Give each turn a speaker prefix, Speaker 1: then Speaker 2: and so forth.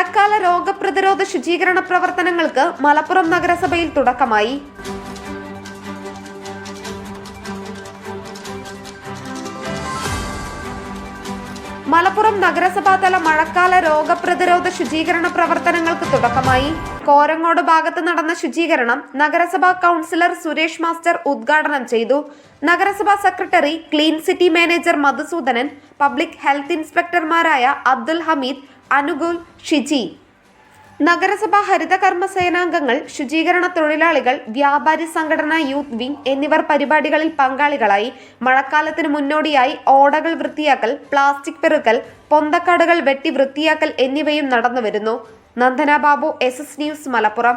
Speaker 1: മഴക്കാല രോഗപ്രതിരോധ ശുചീകരണ പ്രവർത്തനങ്ങൾക്ക് മലപ്പുറം നഗരസഭയിൽ തുടക്കമായി. മലപ്പുറം നഗരസഭാതല മഴക്കാല രോഗപ്രതിരോധ ശുചീകരണ പ്രവർത്തനങ്ങൾക്ക് തുടക്കമായി കോരങ്ങോട് ഭാഗത്ത് നടന്ന ശുചീകരണം നഗരസഭാ കൗൺസിലർ സുരേഷ് മാസ്റ്റർ ഉദ്ഘാടനം ചെയ്തു. നഗരസഭാ secretary clean city manager Madhusoodanan public health ഇൻസ്പെക്ടർമാരായ Abdul Hameed Anukool Shiji. നഗരസഭാ ഹരിത കർമ്മസേനാംഗങ്ങൾ ശുചീകരണ തൊഴിലാളികൾ വ്യാപാരി സംഘടന യൂത്ത് വിംഗ് എന്നിവർ പരിപാടികളിൽ പങ്കാളികളായി മഴക്കാലത്തിന് മുന്നോടിയായി ഓടകൾ വൃത്തിയാക്കൽ പ്ലാസ്റ്റിക് പെറുക്കൽ പൊന്തക്കാടുകൾ വെട്ടി വൃത്തിയാക്കൽ എന്നിവയും നടന്നുവരുന്നു. Nandana Babu S S news Malappuram.